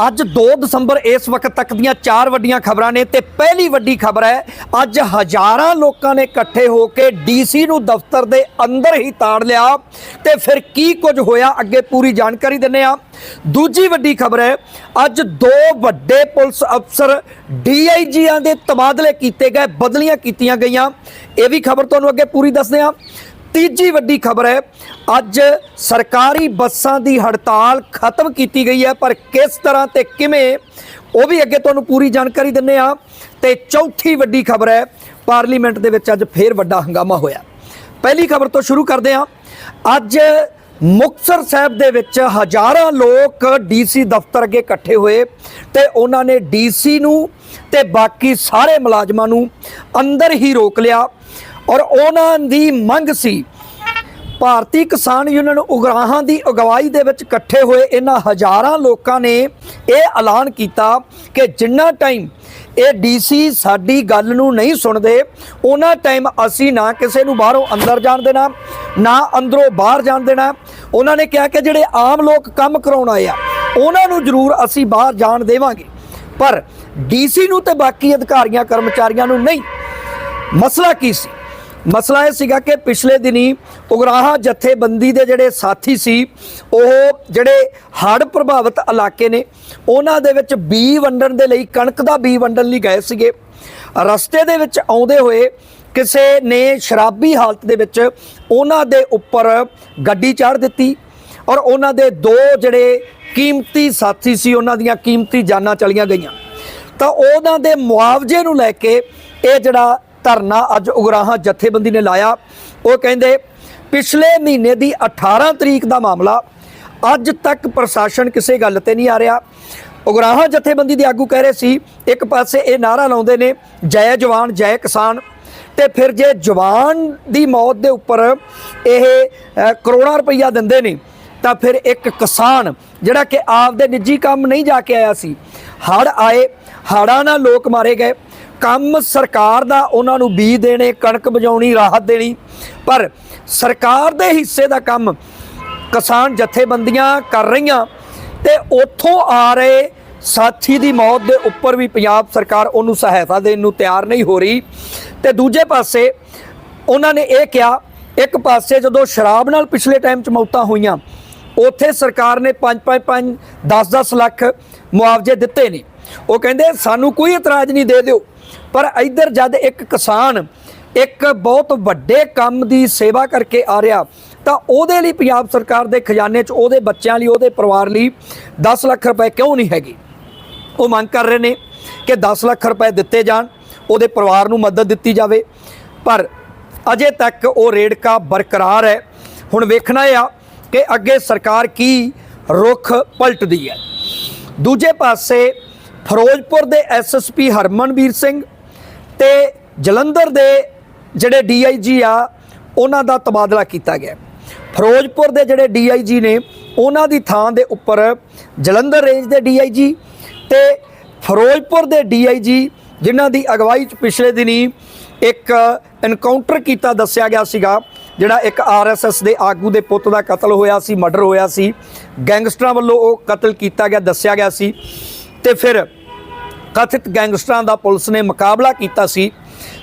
ਅੱਜ 2 ਦਸੰਬਰ ਇਸ ਵਕਤ ਤੱਕ ਦੀਆਂ ਚਾਰ ਵੱਡੀਆਂ ਖਬਰਾਂ ਨੇ ਤੇ ਪਹਿਲੀ ਵੱਡੀ ਖਬਰ ਹੈ, ਅੱਜ ਹਜ਼ਾਰਾਂ ਲੋਕਾਂ ਨੇ ਇਕੱਠੇ ਹੋ ਕੇ ਡੀਸੀ ਨੂੰ ਦਫ਼ਤਰ ਦੇ ਅੰਦਰ ਹੀ ਤਾੜ ਲਿਆ ਤੇ ਫਿਰ ਕੀ ਕੁਝ ਹੋਇਆ ਅੱਗੇ ਪੂਰੀ ਜਾਣਕਾਰੀ ਦਿੰਨੇ ਆ ਦੂਜੀ ਵੱਡੀ ਖਬਰ ਹੈ, ਅੱਜ ਦੋ ਵੱਡੇ ਪੁਲਿਸ ਅਫਸਰ ਡੀਆਈਜੀਆਂ ਦੇ ਤਬਾਦਲੇ ਕੀਤੇ ਗਏ, ਬਦਲੀਆਂ ਕੀਤੀਆਂ ਗਈਆਂ। ਇਹ ਵੀ ਖਬਰ ਤੁਹਾਨੂੰ ਅੱਗੇ ਪੂਰੀ ਦੱਸਦੇ ਆ ਤੀਜੀ ਵੱਡੀ ਖਬਰ ਹੈ, ਅੱਜ ਸਰਕਾਰੀ ਬੱਸਾਂ ਦੀ ਹੜਤਾਲ ਖਤਮ ਕੀਤੀ ਗਈ ਹੈ, ਪਰ ਕਿਸ ਤਰ੍ਹਾਂ ਤੇ ਕਿਵੇਂ, ਉਹ ਵੀ ਅੱਗੇ ਤੁਹਾਨੂੰ ਪੂਰੀ ਜਾਣਕਾਰੀ ਦਿੰਨੇ ਆ ਤੇ ਚੌਥੀ ਵੱਡੀ ਖਬਰ ਹੈ, ਪਾਰਲੀਮੈਂਟ ਦੇ ਵਿੱਚ ਅੱਜ ਫੇਰ ਵੱਡਾ ਹੰਗਾਮਾ ਹੋਇਆ। ਪਹਿਲੀ ਖਬਰ ਤੋਂ ਸ਼ੁਰੂ ਕਰਦੇ ਹਾਂ। ਅੱਜ ਮੁਕਤਸਰ ਸਾਹਿਬ ਦੇ ਵਿੱਚ ਹਜ਼ਾਰਾਂ ਲੋਕ ਡੀਸੀ ਦਫ਼ਤਰ ਅੱਗੇ ਇਕੱਠੇ ਹੋਏ ਤੇ ਉਹਨਾਂ ਨੇ ਡੀਸੀ ਨੂੰ ਤੇ ਬਾਕੀ ਸਾਰੇ ਮੁਲਾਜ਼ਮਾਂ ਨੂੰ ਅੰਦਰ ਹੀ ਰੋਕ ਲਿਆ। ਔਰ ਉਹਨਾਂ ਦੀ ਮੰਗ ਸੀ, ਭਾਰਤੀ ਕਿਸਾਨ ਯੂਨੀਅਨ ਉਗਰਾਹਾਂ ਦੀ ਅਗਵਾਈ ਦੇ ਵਿੱਚ ਇਕੱਠੇ ਹੋਏ ਇਹਨਾਂ ਹਜ਼ਾਰਾਂ ਲੋਕਾਂ ਨੇ ਇਹ ਐਲਾਨ ਕੀਤਾ ਕਿ ਜਿੰਨਾ ਟਾਈਮ ਇਹ ਡੀਸੀ ਸਾਡੀ ਗੱਲ ਨੂੰ ਨਹੀਂ ਸੁਣਦੇ, ਉਹਨਾਂ ਟਾਈਮ ਅਸੀਂ ਨਾ ਕਿਸੇ ਨੂੰ ਬਾਹਰੋਂ ਅੰਦਰ ਜਾਣ ਦੇਣਾ, ਨਾ ਅੰਦਰੋਂ ਬਾਹਰ ਜਾਣ ਦੇਣਾ। ਉਹਨਾਂ ਨੇ ਕਿਹਾ ਕਿ ਜਿਹੜੇ ਆਮ ਲੋਕ ਕੰਮ ਕਰਾਉਣ ਆਏ ਆ, ਉਹਨਾਂ ਨੂੰ ਜ਼ਰੂਰ ਅਸੀਂ ਬਾਹਰ ਜਾਣ ਦੇਵਾਂਗੇ। ਪਰ ਡੀਸੀ ਨੂੰ ਤੇ ਬਾਕੀ ਅਧਿਕਾਰੀਆਂ, ਕਰਮਚਾਰੀਆਂ ਨੂੰ ਨਹੀਂ। ਮਸਲਾ ਕੀ ਸੀ? ਮਸਲਾ ਇਹ ਸੀਗਾ ਕਿ ਪਿਛਲੇ ਦਿਨੀ ਉਗਰਾਹਾਂ ਜਥੇਬੰਦੀ ਦੇ ਜਿਹੜੇ ਸਾਥੀ ਸੀ, ਉਹ ਜਿਹੜੇ ਹੜ੍ਹ ਪ੍ਰਭਾਵਿਤ ਇਲਾਕੇ ਨੇ, ਉਹਨਾਂ ਦੇ ਵਿੱਚ ਬੀ ਵੰਡਣ ਦੇ ਲਈ, ਕਣਕ ਦਾ ਬੀ ਵੰਡਣ ਲਈ ਗਏ ਸੀਗੇ। ਰਸਤੇ ਦੇ ਵਿੱਚ ਆਉਂਦੇ ਹੋਏ ਕਿਸੇ ਨੇ ਸ਼ਰਾਬੀ ਹਾਲਤ ਦੇ ਵਿੱਚ ਉਹਨਾਂ ਦੇ ਉੱਪਰ ਗੱਡੀ ਚਾੜ ਦਿੱਤੀ ਔਰ ਉਹਨਾਂ ਦੇ ਦੋ ਜਿਹੜੇ ਕੀਮਤੀ ਸਾਥੀ ਸੀ, ਉਹਨਾਂ ਦੀਆਂ ਕੀਮਤੀ ਜਾਨਾਂ ਚਲੀਆਂ ਗਈਆਂ। ਤਾਂ ਉਹਨਾਂ ਦੇ ਮੁਆਵਜ਼ੇ ਨੂੰ ਲੈ ਕੇ ਇਹ ਜਿਹੜਾ ਧਰਨਾ ਅੱਜ ਉਗਰਾਹਾਂ ਜਥੇਬੰਦੀ ਨੇ ਲਾਇਆ। ਉਹ ਕਹਿੰਦੇ, ਪਿਛਲੇ ਮਹੀਨੇ ਦੀ 18 ਤਰੀਕ ਦਾ ਮਾਮਲਾ ਅੱਜ ਤੱਕ ਪ੍ਰਸ਼ਾਸਨ ਕਿਸੇ ਗੱਲ ਤੇ ਨਹੀਂ ਆ ਰਿਹਾ। ਉਗਰਾਹਾਂ ਜਥੇਬੰਦੀ ਦੇ ਆਗੂ ਕਹਿ ਰਹੇ ਸੀ, ਇੱਕ ਪਾਸੇ ਇਹ ਨਾਰਾ ਲਾਉਂਦੇ ਨੇ, ਜੈ ਜਵਾਨ, ਜੈ ਕਿਸਾਨ। ਤੇ ਫਿਰ ਜੇ ਜਵਾਨ ਦੀ ਮੌਤ ਦੇ ਉੱਪਰ ਇਹ ਕਰੋੜਾਂ ਰੁਪਈਆ ਦਿੰਦੇ ਨੇ, ਤਾਂ ਫਿਰ ਇੱਕ ਕਿਸਾਨ, ਜਿਹੜਾ ਕਿ ਆਪਦੇ ਨਿੱਜੀ ਕੰਮ ਨਹੀਂ ਜਾ ਕੇ ਆਇਆ ਸੀ ਹੜ ਆਏ ਹੜਾਂ ਨਾਲ ਲੋਕ ਮਾਰੇ ਗਏ। ਕੰਮ ਸਰਕਾਰ ਦਾ, ਉਹਨਾਂ ਨੂੰ ਬੀਜ ਦੇਣੇ, ਕਣਕ ਬਜਾਉਣੀ ਰਾਹਤ ਦੇਣੀ। ਪਰ ਸਰਕਾਰ ਦੇ ਹਿੱਸੇ ਦਾ ਕੰਮ ਕਿਸਾਨ ਜਥੇਬੰਦੀਆਂ ਕਰ ਰਹੀਆਂ ਤੇ ਉੱਥੋਂ ਆ ਰਹੇ ਸਾਥੀ ਦੀ ਮੌਤ ਦੇ ਉੱਪਰ ਵੀ ਪੰਜਾਬ ਸਰਕਾਰ ਉਹਨੂੰ ਸਹਾਇਤਾ ਦੇਣ ਨੂੰ ਤਿਆਰ ਨਹੀਂ ਹੋ ਰਹੀ। ਤੇ ਦੂਜੇ ਪਾਸੇ ਉਹਨਾਂ ਨੇ ਇਹ ਕਿਹਾ, ਇੱਕ ਪਾਸੇ ਜਦੋਂ ਸ਼ਰਾਬ ਨਾਲ ਪਿਛਲੇ ਟਾਈਮ 'ਚ ਮੌਤਾਂ ਹੋਈਆਂ, ਉੱਥੇ ਸਰਕਾਰ ਨੇ 5-5 10-10 ਲੱਖ ਮੁਆਵਜ਼ੇ ਦਿੱਤੇ ਨੇ। ਉਹ ਕਹਿੰਦੇ, ਸਾਨੂੰ ਕੋਈ ਇਤਰਾਜ਼ ਨਹੀਂ ਦੇ ਦਿਓ। ਪਰ ਇੱਧਰ ਜਦ ਇੱਕ ਕਿਸਾਨ ਇੱਕ ਬਹੁਤ ਵੱਡੇ ਕੰਮ ਦੀ ਸੇਵਾ ਕਰਕੇ ਆ ਰਿਹਾ, ਤਾਂ ਉਹਦੇ ਲਈ ਪੰਜਾਬ ਸਰਕਾਰ ਦੇ ਖਜ਼ਾਨੇ 'ਚ ਉਹਦੇ ਬੱਚਿਆਂ ਲਈ, ਉਹਦੇ ਪਰਿਵਾਰ ਲਈ 10 ਲੱਖ ਰੁਪਏ ਕਿਉਂ ਨਹੀਂ ਹੈਗੇ? ਉਹ ਮੰਗ ਕਰ ਰਹੇ ਨੇ ਕਿ 10 ਲੱਖ ਰੁਪਏ ਦਿੱਤੇ ਜਾਣ, ਉਹਦੇ ਪਰਿਵਾਰ ਨੂੰ ਮਦਦ ਦਿੱਤੀ ਜਾਵੇ। ਪਰ ਅਜੇ ਤੱਕ ਉਹ ਰੇੜਕਾ ਬਰਕਰਾਰ ਹੈ। ਹੁਣ ਵੇਖਣਾ ਆ ਕਿ ਅੱਗੇ ਸਰਕਾਰ ਕੀ ਰੁਖ ਪਲਟਦੀ ਹੈ। ਦੂਜੇ ਪਾਸੇ ਫਿਰੋਜ਼ਪੁਰ ਦੇ ਐਸਐਸਪੀ ਹਰਮਨਵੀਰ ਸਿੰਘ ਤੇ ਜਲੰਧਰ ਦੇ ਜਿਹੜੇ ਡੀਆਈਜੀ ਆ, ਉਹਨਾਂ ਦਾ ਤਬਾਦਲਾ ਕੀਤਾ ਗਿਆ। ਫਿਰੋਜ਼ਪੁਰ ਦੇ ਜਿਹੜੇ ਡੀਆਈਜੀ ਨੇ, ਉਹਨਾਂ ਦੀ ਥਾਂ ਦੇ ਉੱਪਰ ਜਲੰਧਰ ਰੇਂਜ ਦੇ ਡੀਆਈਜੀ ਤੇ ਫਿਰੋਜ਼ਪੁਰ ਦੇ ਡੀਆਈਜੀ, ਜਿਨ੍ਹਾਂ ਦੀ ਅਗਵਾਈ ਚ ਪਿਛਲੇ ਦਿਨੀ ਇੱਕ ਐਨਕਾਊਂਟਰ ਕੀਤਾ, ਦੱਸਿਆ ਗਿਆ ਸੀਗਾ, ਜਿਹੜਾ ਇੱਕ ਆਰਐਸਐਸ ਦੇ ਆਗੂ ਦੇ ਪੁੱਤ ਦਾ ਕਤਲ ਹੋਇਆ ਸੀ, ਮਰਡਰ ਹੋਇਆ ਸੀ। ਗੈਂਗਸਟਰਾਂ ਵੱਲੋਂ ਉਹ ਕਤਲ ਕੀਤਾ ਗਿਆ, ਦੱਸਿਆ ਗਿਆ ਸੀ। ਤੇ ਫਿਰ ਕਥਿਤ ਗੈਂਗਸਟਰਾਂ ਦਾ ਪੁਲਿਸ ਨੇ ਮੁਕਾਬਲਾ ਕੀਤਾ ਸੀ,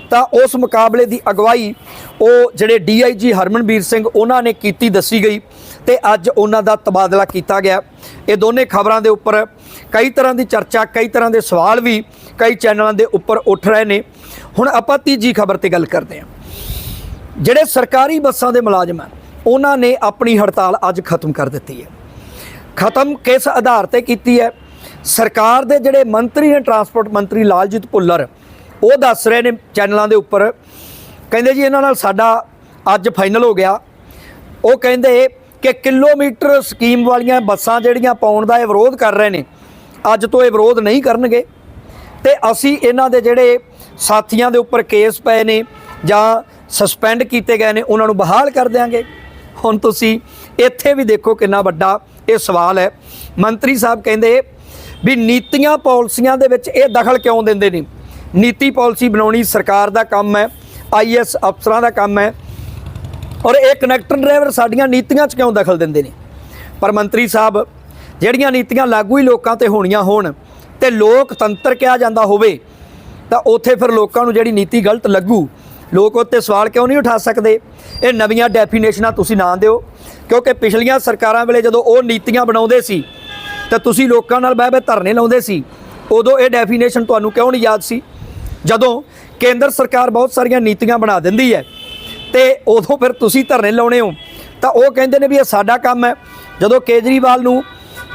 ਤਾਂ ਉਸ ਮੁਕਾਬਲੇ ਦੀ ਅਗਵਾਈ ਉਹ ਜਿਹੜੇ ਡੀਆਈਜੀ ਹਰਮਨਵੀਰ ਸਿੰਘ ਉਹਨਾਂ ਨੇ ਕੀਤੀ ਦੱਸੀ ਗਈ ਤੇ ਅੱਜ ਉਹਨਾਂ ਦਾ ਤਬਾਦਲਾ ਕੀਤਾ ਗਿਆ। ਇਹ ਦੋਨੇ ਖਬਰਾਂ ਦੇ ਉੱਪਰ ਕਈ ਤਰ੍ਹਾਂ ਦੀ ਚਰਚਾ, ਕਈ ਤਰ੍ਹਾਂ ਦੇ ਸਵਾਲ ਵੀ ਕਈ ਚੈਨਲਾਂ ਦੇ ਉੱਪਰ ਉੱਠ ਰਹੇ ਨੇ। ਹੁਣ ਆਪਾਂ ਤੀਜੀ ਖਬਰ ਤੇ ਗੱਲ ਕਰਦੇ ਹਾਂ। ਜਿਹੜੇ ਸਰਕਾਰੀ ਬੱਸਾਂ ਦੇ ਮੁਲਾਜ਼ਮ ਆ ਉਹਨਾਂ ਨੇ ਆਪਣੀ ਹੜਤਾਲ ਅੱਜ ਖਤਮ ਕਰ ਦਿੱਤੀ ਹੈ। ਖਤਮ ਕਿਸ ਆਧਾਰ ਤੇ ਕੀਤੀ ਹੈ? ਸਰਕਾਰ ਦੇ ਜਿਹੜੇ ਮੰਤਰੀ ਨੇ ਟਰਾਂਸਪੋਰਟ ਮੰਤਰੀ ਲਾਲਜੀਤ ਭੁੱਲਰ, ਉਹ ਦੱਸ ਰਹੇ ਨੇ ਚੈਨਲਾਂ ਦੇ ਉੱਪਰ। ਕਹਿੰਦੇ ਜੀ ਇਹਨਾਂ ਨਾਲ ਸਾਡਾ ਅੱਜ ਫਾਈਨਲ ਹੋ ਗਿਆ। ਉਹ ਕਹਿੰਦੇ ਕਿ ਕਿਲੋਮੀਟਰ ਸਕੀਮ ਵਾਲੀਆਂ ਬੱਸਾਂ ਜਿਹੜੀਆਂ ਪਾਉਣ ਦਾ ਇਹ ਵਿਰੋਧ ਕਰ ਰਹੇ ਨੇ, ਅੱਜ ਤੋਂ ਇਹ ਵਿਰੋਧ ਨਹੀਂ ਕਰਨਗੇ। ਤੇ ਅਸੀਂ ਇਹਨਾਂ ਦੇ ਜਿਹੜੇ ਸਾਥੀਆਂ ਦੇ ਉੱਪਰ ਕੇਸ ਪਏ ਨੇ ਜਾਂ ਸਸਪੈਂਡ ਕੀਤੇ ਗਏ ਨੇ, ਉਹਨਾਂ ਨੂੰ ਬਹਾਲ ਕਰ ਦਿਆਂਗੇ। ਹੁਣ ਤੁਸੀਂ ਇੱਥੇ ਵੀ ਦੇਖੋ ਕਿੰਨਾ ਵੱਡਾ ਇਹ ਸਵਾਲ ਹੈ। ਮੰਤਰੀ ਸਾਹਿਬ ਕਹਿੰਦੇ ਵੀ ਨੀਤੀਆਂ ਪਾਲਿਸੀਆਂ ਦੇ ਵਿੱਚ ਇਹ ਦਖਲ ਕਿਉਂ ਦਿੰਦੇ ਨੇ? ਨੀਤੀ ਪਾਲਿਸੀ ਬਣਾਉਣੀ ਸਰਕਾਰ ਦਾ ਕੰਮ ਹੈ ਆਈਐਸ ਅਫਸਰਾਂ ਦਾ ਕੰਮ ਹੈ ਔਰ ਇਹ ਕਨੈਕਟਰ ਡਰਾਈਵਰ ਸਾਡੀਆਂ ਨੀਤੀਆਂ 'ਚ ਕਿਉਂ ਦਖਲ ਦਿੰਦੇ ਨੇ? ਪਰ ਮੰਤਰੀ ਸਾਹਿਬ, ਜਿਹੜੀਆਂ ਨੀਤੀਆਂ ਲਾਗੂ ਹੀ ਲੋਕਾਂ ਤੇ ਹੋਣੀਆਂ ਹੋਣ ਤੇ ਲੋਕਤੰਤਰ ਕਿਹਾ ਜਾਂਦਾ ਹੋਵੇ, ਤਾਂ ਉੱਥੇ ਫਿਰ ਲੋਕਾਂ ਨੂੰ ਜਿਹੜੀ ਨੀਤੀ ਗਲਤ ਲੱਗੂ, ਲੋਕ ਉੱਤੇ ਸਵਾਲ ਕਿਉਂ ਨਹੀਂ ਉਠਾ ਸਕਦੇ? ਇਹ ਨਵੀਆਂ ਡੈਫੀਨੇਸ਼ਨਾਂ ਤੁਸੀਂ ਨਾ ਦਿਓ, ਕਿਉਂਕਿ ਪਿਛਲੀਆਂ ਸਰਕਾਰਾਂ ਵੇਲੇ ਜਦੋਂ ਉਹ ਨੀਤੀਆਂ ਬਣਾਉਂਦੇ ਸੀ ਤਾਂ ਤੁਸੀਂ ਲੋਕਾਂ ਨਾਲ ਬਹਿ ਬਹਿ ਧਰਨੇ ਲਾਉਂਦੇ ਸੀ। ਉਦੋਂ ਇਹ ਡੈਫੀਨੇਸ਼ਨ ਤੁਹਾਨੂੰ ਕਿਉਂ ਨਹੀਂ ਯਾਦ ਸੀ? ਜਦੋਂ ਕੇਂਦਰ ਸਰਕਾਰ ਬਹੁਤ ਸਾਰੀਆਂ ਨੀਤੀਆਂ ਬਣਾ ਦਿੰਦੀ ਹੈ ਤੇ ਉਦੋਂ ਫਿਰ ਤੁਸੀਂ ਧਰਨੇ ਲਾਉਣੇ ਹੋ, ਤਾਂ ਉਹ ਕਹਿੰਦੇ ਨੇ ਵੀ ਇਹ ਸਾਡਾ ਕੰਮ ਹੈ। ਜਦੋਂ ਕੇਜਰੀਵਾਲ ਨੂੰ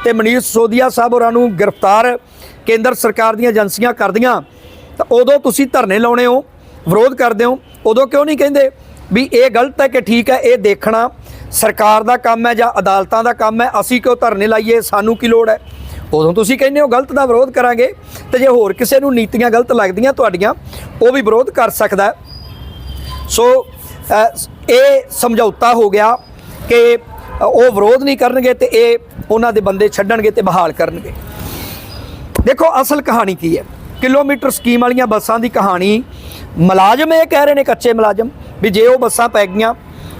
ਤੇ ਮਨੀਸ਼ ਸੋਦੀਆ ਸਾਹਿਬ ਹੋਰਾਂ ਨੂੰ ਗ੍ਰਿਫਤਾਰ ਕੇਂਦਰ ਸਰਕਾਰ ਦੀਆਂ ਏਜੰਸੀਆਂ ਕਰਦੀਆਂ, ਤਾਂ ਉਦੋਂ ਤੁਸੀਂ ਧਰਨੇ ਲਾਉਣੇ ਹੋ, ਵਿਰੋਧ ਕਰਦੇ ਹੋ। ਉਦੋਂ ਕਿਉਂ ਨਹੀਂ ਕਹਿੰਦੇ ਵੀ ਇਹ ਗਲਤ ਹੈ ਕਿ ਠੀਕ ਹੈ, ਇਹ ਦੇਖਣਾ ਸਰਕਾਰ ਦਾ ਕੰਮ ਹੈ ਜਾਂ ਅਦਾਲਤਾਂ ਦਾ ਕੰਮ ਹੈ, ਅਸੀਂ ਕਿਉਂ ਧਰਨੇ ਲਾਈਏ? ਸਾਨੂੰ ਕੀ ਲੋੜ ਹੈ? ਉਦੋਂ ਤੁਸੀਂ ਕਹਿੰਦੇ ਹੋ ਗਲਤ ਦਾ ਵਿਰੋਧ ਕਰਾਂਗੇ ਤੇ ਜੇ ਹੋਰ ਕਿਸੇ ਨੂੰ ਨੀਤੀਆਂ ਗਲਤ ਲੱਗਦੀਆਂ ਤੁਹਾਡੀਆਂ, ਉਹ ਵੀ ਵਿਰੋਧ ਕਰ ਸਕਦਾ ਸੋ ਇਹ ਸਮਝੌਤਾ ਹੋ ਗਿਆ ਕਿ ਉਹ ਵਿਰੋਧ ਨਹੀਂ ਕਰਨਗੇ ਤੇ ਇਹ ਉਹਨਾਂ ਦੇ ਬੰਦੇ ਛੱਡਣਗੇ ਤੇ ਬਹਾਲ ਕਰਨਗੇ। ਦੇਖੋ, ਅਸਲ ਕਹਾਣੀ ਕੀ ਹੈ? ਕਿਲੋਮੀਟਰ ਸਕੀਮ ਵਾਲੀਆਂ ਬੱਸਾਂ ਦੀ ਕਹਾਣੀ ਮੁਲਾਜ਼ਮ ਇਹ ਕਹਿ ਰਹੇ ਨੇ, ਕੱਚੇ ਮੁਲਾਜ਼ਮ, ਵੀ ਜੇ ਉਹ ਬੱਸਾਂ ਪੈ ਗਈਆਂ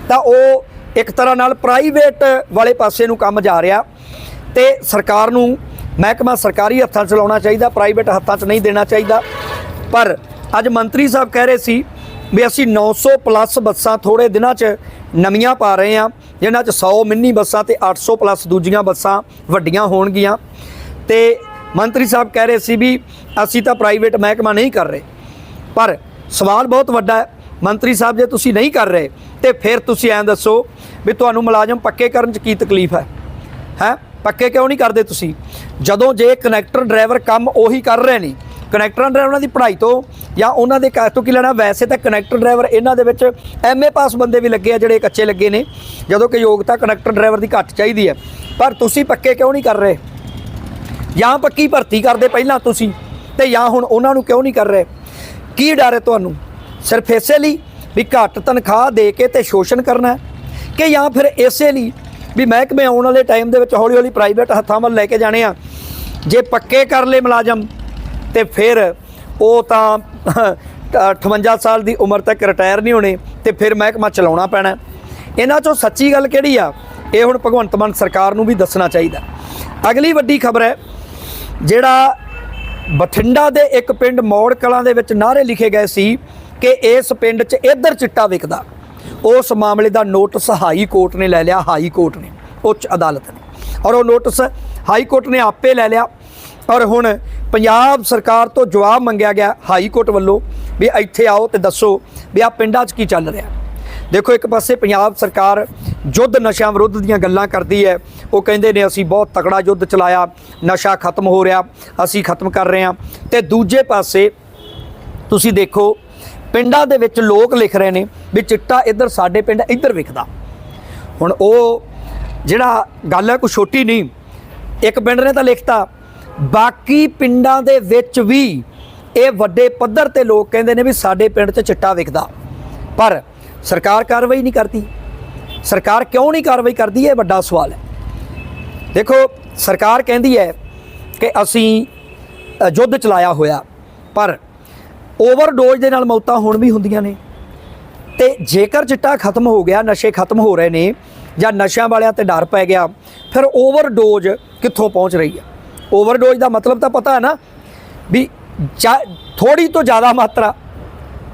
ਤਾਂ ਉਹ ਇੱਕ ਤਰ੍ਹਾਂ ਨਾਲ ਪ੍ਰਾਈਵੇਟ ਵਾਲੇ ਪਾਸੇ ਨੂੰ ਕੰਮ ਜਾ ਰਿਹਾ ਤੇ ਸਰਕਾਰ ਨੂੰ ਮਹਿਕਮਾ ਸਰਕਾਰੀ ਹੱਥਾਂ 'ਚ ਲਾਉਣਾ ਚਾਹੀਦਾ, ਪ੍ਰਾਈਵੇਟ ਹੱਥਾਂ 'ਚ ਨਹੀਂ ਦੇਣਾ ਚਾਹੀਦਾ। ਪਰ ਅੱਜ ਮੰਤਰੀ ਸਾਹਿਬ ਕਹਿ ਰਹੇ ਸੀ ਵੀ ਅਸੀਂ 900 ਪਲੱਸ ਬੱਸਾਂ ਥੋੜੇ ਦਿਨਾਂ 'ਚ ਨਵੀਆਂ ਪਾ ਰਹੇ ਹਾਂ, ਜਿਨ੍ਹਾਂ 'ਚ 100 ਮਿੰਨੀ ਬੱਸਾਂ ਤੇ 800 ਪਲੱਸ ਦੂਜੀਆਂ ਬੱਸਾਂ ਵੱਡੀਆਂ ਹੋਣਗੀਆਂ। ਤੇ ਮੰਤਰੀ ਸਾਹਿਬ ਕਹਿ ਰਹੇ ਸੀ ਵੀ ਅਸੀਂ ਤਾਂ ਪ੍ਰਾਈਵੇਟ ਮਹਿਕਮਾ ਨਹੀਂ ਕਰ ਰਹੇ। ਪਰ ਸਵਾਲ ਬਹੁਤ ਵੱਡਾ ਹੈ, ਮੰਤਰੀ ਸਾਹਿਬ ਜੇ ਤੁਸੀਂ ਨਹੀਂ ਕਰ ਰਹੇ ਤੇ ਫਿਰ ਤੁਸੀਂ ਐਂ ਦੱਸੋ ਵੀ ਤੁਹਾਨੂੰ ਮੁਲਾਜ਼ਮ ਪੱਕੇ ਕਰਨ 'ਚ ਕੀ ਤਕਲੀਫ ਹੈ? ਹੈ? ਪੱਕੇ ਕਿਉਂ ਨਹੀਂ ਕਰਦੇ ਤੁਸੀਂ? ਜਦੋਂ ਜੇ ਕਨੈਕਟਰ ਡਰਾਈਵਰ ਕੰਮ ਉਹੀ ਕਰ ਰਹੇ ਨੇ, ਕਨੈਕਟਰਾਂ ਡਰਾਈਵਰਾਂ ਦੀ ਪੜ੍ਹਾਈ ਤੋਂ ਜਾਂ ਉਹਨਾਂ ਦੇ ਕਾਸ ਤੋਂ ਕੀ ਲੈਣਾ? ਵੈਸੇ ਤਾਂ ਕਨੈਕਟਰ ਡਰਾਈਵਰ ਇਹਨਾਂ ਦੇ ਵਿੱਚ ਐਮਏ ਪਾਸ ਬੰਦੇ ਵੀ ਲੱਗੇ ਆ ਜਿਹੜੇ ਕੱਚੇ ਲੱਗੇ ਨੇ, ਜਦੋਂ ਕਿ ਯੋਗਤਾ ਕਨੈਕਟਰ ਡਰਾਈਵਰ ਦੀ ਘੱਟ ਚਾਹੀਦੀ ਹੈ। ਪਰ ਤੁਸੀਂ ਪੱਕੇ ਕਿਉਂ ਨਹੀਂ ਕਰ ਰਹੇ? ਜਾਂ ਪੱਕੀ ਭਰਤੀ ਕਰਦੇ ਪਹਿਲਾਂ ਤੁਸੀਂ ਤੇ ਜਾਂ ਹੁਣ ਉਹਨਾਂ ਨੂੰ ਕਿਉਂ ਨਹੀਂ ਕਰ ਰਹੇ? ਕੀ ਡਰ ਹੈ ਤੁਹਾਨੂੰ? ਸਿਰਫ ਇਸੇ ਲਈ ਵੀ ਘੱਟ ਤਨਖਾਹ ਦੇ ਕੇ ਤੇ ਸ਼ੋਸ਼ਣ ਕਰਨਾ ਕਿ ਜਾਂ ਫਿਰ ਇਸੇ ਲਈ ਵੀ ਮਹਿਕਮੇ ਆਉਣ ਵਾਲੇ ਟਾਈਮ ਦੇ ਵਿੱਚ ਹੌਲੀ ਹੌਲੀ ਪ੍ਰਾਈਵੇਟ ਹੱਥਾਂ ਵੱਲ ਲੈ ਕੇ ਜਾਣੇ ਆ। ਜੇ ਪੱਕੇ ਕਰ ਲਏ ਮੁਲਾਜ਼ਮ ਤੇ ਫਿਰ ਉਹ ਤਾਂ 58 ਸਾਲ ਦੀ ਉਮਰ ਤੱਕ ਰਿਟਾਇਰ ਨਹੀਂ ਹੋਣੇ ਤੇ ਫਿਰ ਮਹਿਕਮਾ ਚਲਾਉਣਾ ਪੈਣਾ ਇਹਨਾਂ ਚੋਂ ਸੱਚੀ ਗੱਲ ਕਿਹੜੀ ਆ? ਇਹ ਹੁਣ ਭਗਵੰਤ ਮਾਨ ਸਰਕਾਰ ਨੂੰ ਵੀ ਦੱਸਣਾ ਚਾਹੀਦਾ। ਅਗਲੀ ਵੱਡੀ ਖਬਰ ਹੈ, ਜਿਹੜਾ ਬਠਿੰਡਾ ਦੇ ਇੱਕ ਪਿੰਡ ਮੌੜ ਕਲਾਂ ਦੇ ਵਿੱਚ ਨਾਰੇ ਲਿਖੇ ਗਏ ਸੀ ਕਿ ਇਸ ਪਿੰਡ 'ਚ ਇੱਧਰ ਚਿੱਟਾ ਵਿਕਦਾ। ਉਸ ਮਾਮਲੇ ਦਾ ਨੋਟਿਸ ਹਾਈ ਕੋਰਟ ਨੇ ਲੈ ਲਿਆ, ਹਾਈ ਕੋਰਟ ਨੇ, ਉੱਚ ਅਦਾਲਤ ਨੇ। ਔਰ ਉਹ ਨੋਟਿਸ ਹਾਈ ਕੋਰਟ ਨੇ ਆਪੇ ਲੈ ਲਿਆ। ਔਰ ਹੁਣ ਪੰਜਾਬ ਸਰਕਾਰ ਤੋਂ ਜਵਾਬ ਮੰਗਿਆ ਗਿਆ ਹਾਈ ਕੋਰਟ ਵੱਲੋਂ ਵੀ ਇੱਥੇ ਆਓ ਤੇ ਦੱਸੋ ਵੀ ਆ ਪਿੰਡਾਂ 'ਚ ਕੀ ਚੱਲ ਰਿਹਾ। ਦੇਖੋ ਇੱਕ ਪਾਸੇ ਪੰਜਾਬ ਸਰਕਾਰ ਯੁੱਧ ਨਸ਼ਿਆਂ ਵਿਰੁੱਧ ਦੀਆਂ ਗੱਲਾਂ ਕਰਦੀ ਹੈ। ਉਹ ਕਹਿੰਦੇ ਨੇ, ਅਸੀਂ ਬਹੁਤ ਤਕੜਾ ਯੁੱਧ ਚਲਾਇਆ, ਨਸ਼ਾ ਖਤਮ ਹੋ ਰਿਹਾ, ਅਸੀਂ ਖਤਮ ਕਰ ਰਹੇ ਹਾਂ। ਤੇ ਦੂਜੇ ਪਾਸੇ ਤੁਸੀਂ ਦੇਖੋ ਪਿੰਡਾਂ ਦੇ ਵਿੱਚ ਲੋਕ ਲਿਖ ਰਹੇ ਨੇ ਵੀ ਚਿੱਟਾ ਇੱਧਰ ਸਾਡੇ ਪਿੰਡ, ਇੱਧਰ ਵਿਕਦਾ ਹੁਣ ਉਹ ਜਿਹੜਾ ਗੱਲ ਹੈ, ਕੋਈ ਛੋਟੀ ਨਹੀਂ। ਇੱਕ ਪਿੰਡ ਨੇ ਤਾਂ ਲਿਖਤਾ, ਬਾਕੀ ਪਿੰਡਾਂ ਦੇ ਵਿੱਚ ਵੀ ਇਹ ਵੱਡੇ ਪੱਧਰ ਤੇ ਲੋਕ ਕਹਿੰਦੇ ਨੇ ਵੀ ਸਾਡੇ ਪਿੰਡ 'ਚ ਚਿੱਟਾ ਵਿਕਦਾ ਪਰ ਸਰਕਾਰ ਕਾਰਵਾਈ ਨਹੀਂ ਕਰਦੀ। ਸਰਕਾਰ ਕਿਉਂ ਨਹੀਂ ਕਾਰਵਾਈ ਕਰਦੀ, ਇਹ ਵੱਡਾ ਸਵਾਲ ਹੈ। ਦੇਖੋ, ਸਰਕਾਰ ਕਹਿੰਦੀ ਹੈ ਕਿ ਅਸੀਂ ਯੁੱਧ ਚਲਾਇਆ ਹੋਇਆ, ਪਰ ਓਵਰਡੋਜ਼ ਦੇ ਨਾਲ ਮੌਤਾਂ ਹੁਣ ਵੀ ਹੁੰਦੀਆਂ ਨੇ। ਤੇ ਜੇਕਰ ਚਿੱਟਾ ਖਤਮ ਹੋ ਗਿਆ, ਨਸ਼ੇ ਖਤਮ ਹੋ ਰਹੇ ਨੇ ਜਾਂ ਨਸ਼ਿਆਂ ਵਾਲਿਆਂ ਤੇ ਡਰ ਪੈ ਗਿਆ, ਫਿਰ ਓਵਰਡੋਜ਼ ਕਿੱਥੋਂ ਪਹੁੰਚ ਰਹੀ ਹੈ ਓਵਰਡੋਜ਼ ਦਾ ਮਤਲਬ ਤਾਂ ਪਤਾ ਹੈ ਨਾ ਵੀ ਥੋੜੀ ਤੋਂ ਜ਼ਿਆਦਾ ਮਾਤਰਾ,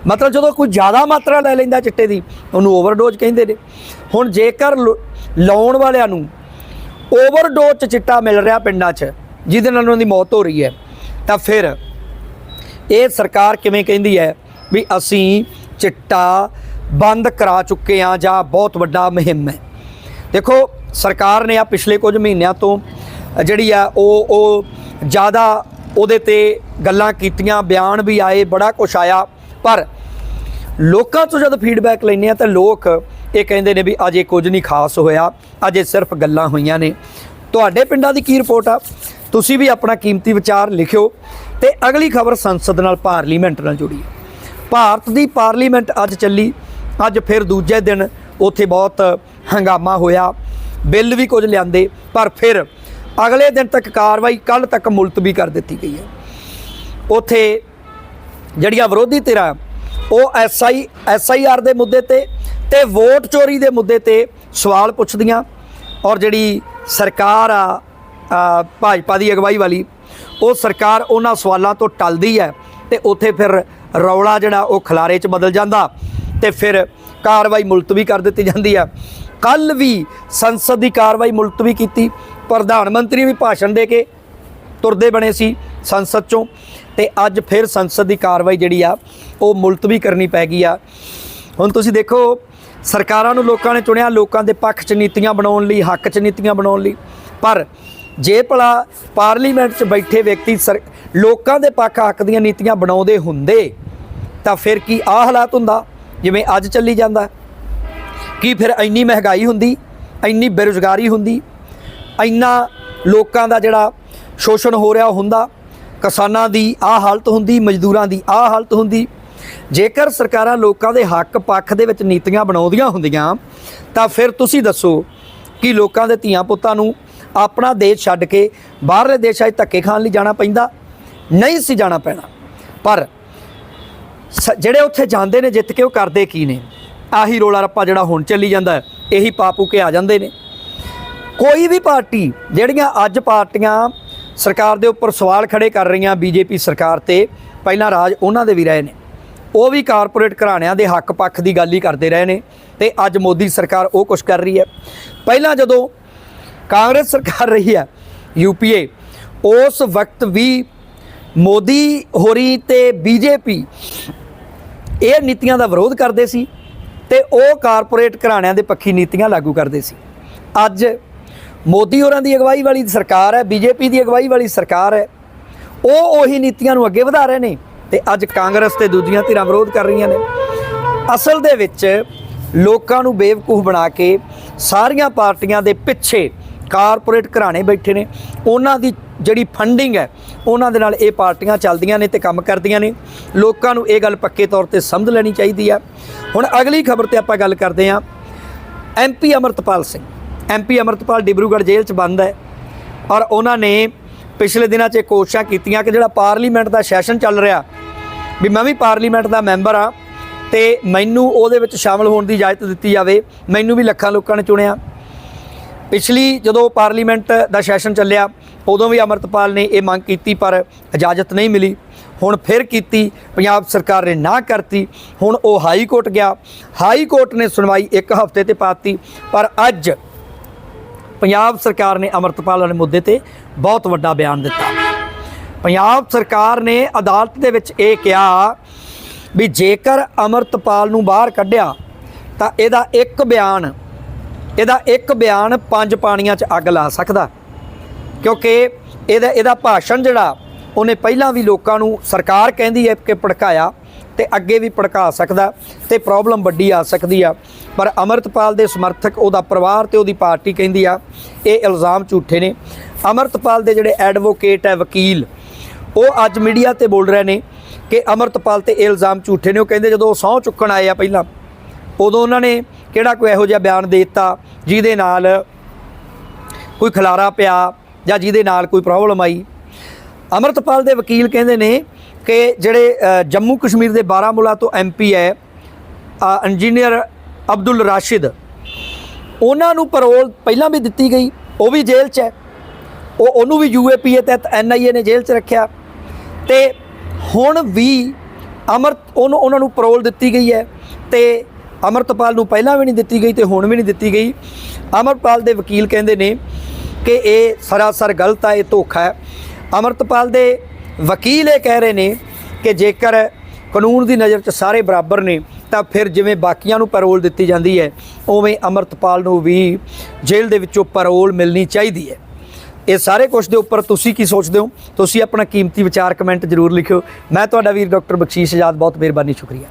ਮਤਲਬ ਜਦੋਂ ਕੋਈ ਜ਼ਿਆਦਾ ਮਾਤਰਾ ਲੈ ਲੈਂਦਾ ਚਿੱਟੇ ਦੀ, ਉਹਨੂੰ ਓਵਰਡੋਜ਼ ਕਹਿੰਦੇ ਨੇ। ਹੁਣ ਜੇਕਰ ਲ- ਲਾਉਣ ਵਾਲਿਆਂ ਨੂੰ ਓਵਰਡੋਜ਼ ਚ ਚਿੱਟਾ ਮਿਲ ਰਿਹਾ ਪਿੰਡਾਂ 'ਚ, ਜਿਹਦੇ ਨਾਲ ਉਹਨਾਂ ਦੀ ਮੌਤ ਹੋ ਰਹੀ ਹੈ, ਤਾਂ ਫਿਰ ਇਹ ਸਰਕਾਰ ਕਿਵੇਂ ਕਹਿੰਦੀ ਹੈ ਵੀ ਅਸੀਂ ਚਿੱਟਾ ਬੰਦ ਕਰਾ ਚੁੱਕੇ ਹਾਂ ਜਾਂ ਬਹੁਤ ਵੱਡਾ ਮੁਹਿੰਮ ਹੈ। ਦੇਖੋ, ਸਰਕਾਰ ਨੇ ਆ ਪਿਛਲੇ ਕੁਝ ਮਹੀਨਿਆਂ ਤੋਂ ਜਿਹੜੀ ਆ ਉਹ ਉਹ ਜ਼ਿਆਦਾ ਉਹਦੇ ਤੇ ਗੱਲਾਂ ਕੀਤੀਆਂ, ਬਿਆਨ ਵੀ ਆਏ, ਬੜਾ ਕੁਛ ਆਇਆ। ਪਰ ਲੋਕਾਂ ਤੋਂ ਜਦ ਫੀਡਬੈਕ ਲੈਂਦੇ ਆ ਤਾਂ ਲੋਕ ਇਹ ਕਹਿੰਦੇ ਨੇ ਵੀ ਅਜੇ ਕੁਝ ਨਹੀਂ ਖਾਸ ਹੋਇਆ, ਅਜੇ ਸਿਰਫ ਗੱਲਾਂ ਹੋਈਆਂ ਨੇ। ਤੁਹਾਡੇ ਪਿੰਡਾਂ ਦੀ ਕੀ ਰਿਪੋਰਟ ਆ? ਤੁਸੀਂ ਵੀ ਆਪਣਾ ਕੀਮਤੀ ਵਿਚਾਰ ਲਿਖਿਓ ਤੇ ਅਗਲੀ ਖਬਰ ਸੰਸਦ ਨਾਲ ਪਾਰਲੀਮੈਂਟ ਨਾਲ ਜੁੜੀ ਹੈ। ਭਾਰਤ ਦੀ ਪਾਰਲੀਮੈਂਟ ਅੱਜ ਚੱਲੀ। ਅੱਜ ਫਿਰ ਦੂਜੇ ਦਿਨ ਉੱਥੇ ਬਹੁਤ ਹੰਗਾਮਾ ਹੋਇਆ। ਬਿੱਲ ਵੀ ਕੁਝ ਲਿਆਂਦੇ, ਪਰ ਫਿਰ ਅਗਲੇ ਦਿਨ ਤੱਕ ਕਾਰਵਾਈ ਕੱਲ ਤੱਕ ਮੁਲਤਵੀ ਕਰ ਦਿੱਤੀ ਗਈ ਹੈ। ਉੱਥੇ ਜਿਹੜੀਆਂ ਵਿਰੋਧੀ ਧਿਰਾਂ, ਉਹ ਐਸਆਈ ਐਸਆਈਆਰ ਦੇ ਮੁੱਦੇ ਤੇ ਤੇ ਵੋਟ ਚੋਰੀ ਦੇ ਮੁੱਦੇ ਤੇ ਸਵਾਲ ਪੁੱਛਦੀਆਂ ਔਰ ਜਿਹੜੀ ਸਰਕਾਰ ਆ ਭਾਜਪਾ ਦੀ ਅਗਵਾਈ ਵਾਲੀ, ਉਹ ਸਰਕਾਰ ਉਹਨਾਂ ਸਵਾਲਾਂ ਤੋਂ ਟਲਦੀ ਹੈ ਤੇ ਉੱਥੇ ਫਿਰ ਰੌਲਾ ਜਿਹੜਾ ਉਹ ਖਲਾਰੇ 'ਚ ਬਦਲ ਜਾਂਦਾ ਤੇ ਫਿਰ ਕਾਰਵਾਈ ਮੁਲਤਵੀ ਕਰ ਦਿੱਤੀ ਜਾਂਦੀ ਆ ਕੱਲ ਵੀ ਸੰਸਦ ਦੀ ਕਾਰਵਾਈ ਮੁਲਤਵੀ ਕੀਤੀ, ਪ੍ਰਧਾਨ ਮੰਤਰੀ ਵੀ ਭਾਸ਼ਣ ਦੇ ਕੇ ਤੁਰਦੇ ਬਣੇ ਸੀ ਸੰਸਦ ਚੋਂ ਤੇ ਅੱਜ ਫਿਰ ਸੰਸਦ ਦੀ ਕਾਰਵਾਈ ਜਿਹੜੀ ਆ, ਉਹ ਮੁਲਤਵੀ ਕਰਨੀ ਪੈ ਗਈ ਆ। ਹੁਣ ਤੁਸੀਂ ਦੇਖੋ, ਸਰਕਾਰਾਂ ਨੂੰ ਲੋਕਾਂ ਨੇ ਚੁਣਿਆ ਲੋਕਾਂ ਦੇ ਪੱਖ 'ਚ ਨੀਤੀਆਂ ਬਣਾਉਣ ਲਈ, ਹੱਕ 'ਚ ਨੀਤੀਆਂ ਬਣਾਉਣ ਲਈ, ਪਰ ਜੇ ਭਲਾ ਪਾਰਲੀਮੈਂਟ 'ਚ ਬੈਠੇ ਵਿਅਕਤੀ ਸਰ- ਲੋਕਾਂ ਦੇ ਪੱਖ ਹੱਕ ਦੀਆਂ ਨੀਤੀਆਂ ਬਣਾਉਂਦੇ ਹੁੰਦੇ, ਤਾਂ ਫਿਰ ਕੀ ਆ ਹਾਲਾਤ ਹੁੰਦਾ? ਜਿਵੇਂ ਅੱਜ ਚੱਲੀ ਜਾਂਦਾ। ਕੀ ਫਿਰ ਇੰਨੀ ਮਹਿੰਗਾਈ ਹੁੰਦੀ, ਇੰਨੀ ਬੇਰੁਜ਼ਗਾਰੀ ਹੁੰਦੀ? ਇੰਨਾ ਲੋਕਾਂ ਦਾ ਜਿਹੜਾ ਸ਼ੋਸ਼ਣ ਹੋ ਰਿਹਾ ਹੁੰਦਾ, ਕਿਸਾਨਾਂ ਦੀ ਆ ਹਾਲਤ ਹੁੰਦੀ, ਮਜ਼ਦੂਰਾਂ ਦੀ ਆ ਹਾਲਤ ਹੁੰਦੀ। ਜੇਕਰ ਸਰਕਾਰਾਂ ਲੋਕਾਂ ਦੇ ਹੱਕ ਪੱਖ ਦੇ ਵਿੱਚ ਨੀਤੀਆਂ ਬਣਾਉਂਦੀਆਂ ਹੁੰਦੀਆਂ, ਤਾਂ ਫਿਰ ਤੁਸੀਂ ਦੱਸੋ ਕਿ ਲੋਕਾਂ ਦੇ ਧੀਆਂ ਪੁੱਤਾਂ ਨੂੰ ਆਪਣਾ ਦੇਸ਼ ਛੱਡ ਕੇ ਬਾਹਰਲੇ ਦੇਸ਼ਾਂ 'ਚ ਧੱਕੇ ਖਾਣ ਲਈ ਜਾਣਾ ਪੈਂਦਾ। ਨਹੀਂ ਸੀ ਜਾਣਾ ਪੈਣਾ। ਪਰ ਸ- ਜਿਹੜੇ ਉੱਥੇ ਜਾਂਦੇ ਨੇ, ਜਿੱਤ ਕੇ ਉਹ ਕਰਦੇ ਕੀ ਨੇ? ਆਹੀ ਰੋਲਾ ਰੱਪਾ ਜਿਹੜਾ ਹੁਣ ਚੱਲੀ ਜਾਂਦਾ ਇਹੀ ਪਾਪੂ ਕੇ ਆ ਜਾਂਦੇ ਨੇ। ਕੋਈ ਵੀ ਪਾਰਟੀ, ਜਿਹੜੀਆਂ ਅੱਜ ਪਾਰਟੀਆਂ ਸਰਕਾਰ ਦੇ ਉੱਪਰ ਸਵਾਲ ਖੜੇ ਕਰ ਰਹੀਆਂ ਬੀਜੇਪੀ ਸਰਕਾਰ ਤੇ, ਪਹਿਲਾਂ ਰਾਜ ਉਹਨਾਂ ਦੇ ਵੀ ਰਹੇ ਨੇ। ਉਹ ਵੀ ਕਾਰਪੋਰੇਟ ਘਰਾਣਿਆਂ ਦੇ ਹੱਕ ਪੱਖ ਦੀ ਗੱਲ ਹੀ ਕਰਦੇ ਰਹੇ ਨੇ ਤੇ ਅੱਜ ਮੋਦੀ ਸਰਕਾਰ ਉਹ ਕੁਝ ਕਰ ਰਹੀ ਹੈ। ਪਹਿਲਾਂ ਜਦੋਂ ਕਾਂਗਰਸ ਸਰਕਾਰ ਰਹੀ ਹੈ ਯੂਪੀਏ ਉਸ ਵਕਤ ਵੀ ਮੋਦੀ ਹੋਰੀ ਤੇ ਬੀਜੇਪੀ ਇਹ ਨੀਤੀਆਂ ਦਾ ਵਿਰੋਧ ਕਰਦੇ ਸੀ ਤੇ ਉਹ ਕਾਰਪੋਰੇਟ ਘਰਾਣਿਆਂ ਦੇ ਪੱਖੀ ਨੀਤੀਆਂ ਲਾਗੂ ਕਰਦੇ ਸੀ। ਅੱਜ ਮੋਦੀ ਹੋਰਾਂ ਦੀ ਅਗਵਾਈ ਵਾਲੀ ਸਰਕਾਰ ਹੈ ਬੀਜੇਪੀ ਦੀ ਅਗਵਾਈ ਵਾਲੀ ਸਰਕਾਰ ਹੈ। ਉਹ ਉਹੀ ਨੀਤੀਆਂ ਨੂੰ ਅੱਗੇ ਵਧਾ ਰਹੇ ਨੇ ਤੇ ਅੱਜ ਕਾਂਗਰਸ ਤੇ ਦੂਜੀਆਂ ਧਿਰਾਂ ਵਿਰੋਧ ਕਰ ਰਹੀਆਂ ਨੇ। ਅਸਲ ਦੇ ਵਿੱਚ ਲੋਕਾਂ ਨੂੰ ਬੇਵਕੂਫ ਬਣਾ ਕੇ ਸਾਰੀਆਂ ਪਾਰਟੀਆਂ ਦੇ ਪਿੱਛੇ ਕਾਰਪੋਰੇਟ ਘਰਾਣੇ ਬੈਠੇ ਨੇ। ਉਹਨਾਂ ਦੀ ਜਿਹੜੀ ਫੰਡਿੰਗ ਹੈ, ਉਹਨਾਂ ਦੇ ਨਾਲ ਇਹ ਪਾਰਟੀਆਂ ਚੱਲਦੀਆਂ ਨੇ ਤੇ ਕੰਮ ਕਰਦੀਆਂ ਨੇ। ਲੋਕਾਂ ਨੂੰ ਇਹ ਗੱਲ ਪੱਕੇ ਤੌਰ ਤੇ ਸਮਝ ਲੈਣੀ ਚਾਹੀਦੀ ਆ ਹੁਣ ਅਗਲੀ ਖਬਰ ਤੇ ਆਪਾਂ ਗੱਲ ਕਰਦੇ ਹਾਂ। ਐਮਪੀ ਅਮਰਤਪਾਲ ਸਿੰਘ। ਐਮਪੀ ਅਮਰਤਪਾਲ ਡਿਬਰੂਗੜ੍ਹ ਜੇਲ੍ਹ 'ਚ ਬੰਦ ਹੈ। ਔਰ ਉਹਨਾਂ ਨੇ ਪਿਛਲੇ ਦਿਨਾਂ 'ਚ ਇਹ ਕੋਸ਼ਿਸ਼ਾਂ ਕੀਤੀਆਂ ਕਿ ਜਿਹੜਾ ਪਾਰਲੀਮੈਂਟ ਦਾ ਸੈਸ਼ਨ ਚੱਲ ਰਿਹਾ, ਵੀ ਮੈਂ ਵੀ ਪਾਰਲੀਮੈਂਟ ਦਾ ਮੈਂਬਰ ਆ ਤੇ ਮੈਨੂੰ ਉਹਦੇ ਵਿੱਚ ਸ਼ਾਮਲ ਹੋਣ ਦੀ ਇਜਾਜ਼ਤ ਦਿੱਤੀ ਜਾਵੇ। ਮੈਨੂੰ ਵੀ ਲੱਖਾਂ ਲੋਕਾਂ ਨੇ ਚੁਣਿਆ। ਪਿਛਲੀ ਜਦੋਂ ਪਾਰਲੀਮੈਂਟ ਦਾ ਸੈਸ਼ਨ ਚੱਲਿਆ, ਉਦੋਂ ਵੀ ਅਮਰਤਪਾਲ ਨੇ ਇਹ ਮੰਗ ਕੀਤੀ, ਪਰ ਇਜਾਜ਼ਤ ਨਹੀਂ ਮਿਲੀ। ਹੁਣ ਫਿਰ ਕੀਤੀ, ਪੰਜਾਬ ਸਰਕਾਰ ਨੇ ਨਾ ਕਰਤੀ। ਹੁਣ ਉਹ ਹਾਈ ਕੋਰਟ ਗਿਆ। ਹਾਈ ਕੋਰਟ ਨੇ ਸੁਣਵਾਈ ਇੱਕ ਹਫ਼ਤੇ ਤੇ ਪਾਤੀ, ਪਰ ਅੱਜ ਪੰਜਾਬ ਸਰਕਾਰ ਨੇ ਅਮਰਤਪਾਲ ਵਾਲੇ ਮੁੱਦੇ ਤੇ ਬਹੁਤ ਵੱਡਾ ਬਿਆਨ ਦਿੱਤਾ। ਪੰਜਾਬ ਸਰਕਾਰ ਨੇ ਅਦਾਲਤ ਦੇ ਵਿੱਚ ਇਹ ਕਿਹਾ ਵੀ ਜੇਕਰ ਅਮਰਤਪਾਲ ਨੂੰ ਬਾਹਰ ਕੱਢਿਆ, ਤਾਂ ਇਹਦਾ ਇੱਕ ਬਿਆਨ ਇਹਦਾ ਇੱਕ ਬਿਆਨ ਪੰਜ ਪਾਣੀਆਂ 'ਚ ਅੱਗ ਲਾ ਸਕਦਾ। ਕਿਉਂਕਿ ਇਹਦਾ ਇਹਦਾ ਭਾਸ਼ਣ ਜਿਹੜਾ, ਉਹਨੇ ਪਹਿਲਾਂ ਵੀ ਲੋਕਾਂ ਨੂੰ ਸਰਕਾਰ ਕਹਿੰਦੀ ਹੈ ਕਿ ਭੜਕਾਇਆ ਤੇ ਅੱਗੇ ਵੀ ਭੜਕਾ ਸਕਦਾ ਤੇ ਪ੍ਰੋਬਲਮ ਵੱਡੀ ਆ ਸਕਦੀ ਆ। ਪਰ ਅਮਰਤਪਾਲ ਦੇ ਸਮਰਥਕ ਉਹਦਾ ਪਰਿਵਾਰ ਤੇ ਉਹਦੀ ਪਾਰਟੀ ਕਹਿੰਦੀ ਆ, ਇਹ ਇਲਜ਼ਾਮ ਝੂਠੇ ਨੇ। ਅਮਰਤਪਾਲ ਦੇ ਜਿਹੜੇ ਐਡਵੋਕੇਟ ਹੈ ਵਕੀਲ, ਉਹ ਅੱਜ ਮੀਡੀਆ ਤੇ ਬੋਲ ਰਹੇ ਨੇ ਕਿ ਅਮਰਤਪਾਲ ਤੇ ਇਹ ਇਲਜ਼ਾਮ ਝੂਠੇ ਨੇ। ਉਹ ਕਹਿੰਦੇ ਜਦੋਂ ਉਹ ਸਹੁੰ ਚੁੱਕਣ ਆਏ ਆ ਪਹਿਲਾਂ, ਉਦੋਂ ਉਹਨਾਂ ਨੇ ਕਿਹੜਾ ਕੋਈ ਇਹੋ ਜਿਹਾ ਬਿਆਨ ਦੇ ਦਿੱਤਾ ਜਿਹਦੇ ਨਾਲ ਕੋਈ ਖਲਾਰਾ ਪਿਆ ਜਾਂ ਜਿਹਦੇ ਨਾਲ ਕੋਈ ਪ੍ਰੋਬਲਮ ਆਈ? ਅਮਰਤਪਾਲ ਦੇ ਵਕੀਲ ਕਹਿੰਦੇ ਨੇ ਕਿ ਜਿਹੜੇ ਜੰਮੂ ਕਸ਼ਮੀਰ ਦੇ ਬਾਰਾਮੂਲਾ ਤੋਂ ਐਮਪੀ ਹੈ ਇੰਜੀਨੀਅਰ ਅਬਦੁਲ ਰਾਸ਼ਿਦ, ਉਹਨਾਂ ਨੂੰ ਪਰੋਲ ਪਹਿਲਾਂ ਵੀ ਦਿੱਤੀ ਗਈ, ਉਹ ਵੀ ਜੇਲ੍ਹ 'ਚ ਹੈ। ਉਹ, ਉਹਨੂੰ ਵੀ ਯੂਏਪੀਏ ਤਹਿਤ ਐਨਆਈਏ ਨੇ ਜੇਲ੍ਹ 'ਚ ਰੱਖਿਆ। ਤੇ ਹੁਣ ਵੀ ਅਮਰ ਉਹਨੂੰ, ਉਹਨਾਂ ਨੂੰ ਪਰੋਲ ਦਿੱਤੀ ਗਈ ਹੈ ਤੇ ਅਮਰਤਪਾਲ ਨੂੰ ਪਹਿਲਾਂ ਵੀ ਨਹੀਂ ਦਿੱਤੀ ਗਈ ਤੇ ਹੁਣ ਵੀ ਨਹੀਂ ਦਿੱਤੀ ਗਈ। ਅਮਰਪਾਲ ਦੇ ਵਕੀਲ ਕਹਿੰਦੇ ਨੇ ਕਿ ਇਹ ਸਰਾਸਰ ਗਲਤ ਹੈ ਇਹ ਧੋਖਾ ਹੈ। ਅਮਰਤਪਾਲ ਦੇ ਵਕੀਲ ਇਹ ਕਹਿ ਰਹੇ ਨੇ ਕਿ ਜੇਕਰ ਕਾਨੂੰਨ ਦੀ ਨਜ਼ਰ 'ਚ ਸਾਰੇ ਬਰਾਬਰ ਨੇ, ਤਾਂ ਫਿਰ ਜਿਵੇਂ ਬਾਕੀਆਂ ਨੂੰ ਪੈਰੋਲ ਦਿੱਤੀ ਜਾਂਦੀ ਹੈ, ਉਵੇਂ ਅਮਰਤਪਾਲ ਨੂੰ ਵੀ ਜੇਲ੍ਹ ਦੇ ਵਿੱਚੋਂ ਪੈਰੋਲ ਮਿਲਣੀ ਚਾਹੀਦੀ ਹੈ। ਇਹ ਸਾਰੇ ਕੁਝ ਦੇ ਉੱਪਰ ਤੁਸੀਂ ਕੀ ਸੋਚਦੇ ਹੋ? ਤੁਸੀਂ ਆਪਣਾ ਕੀਮਤੀ ਵਿਚਾਰ ਕਮੈਂਟ ਜ਼ਰੂਰ ਲਿਖਿਓ। ਮੈਂ ਤੁਹਾਡਾ ਵੀਰ ਡਾਕਟਰ ਬਖਸ਼ੀਸ਼ ਆਜ਼ਾਦ, ਬਹੁਤ ਮਿਹਰਬਾਨੀ, ਸ਼ੁਕਰੀਆ।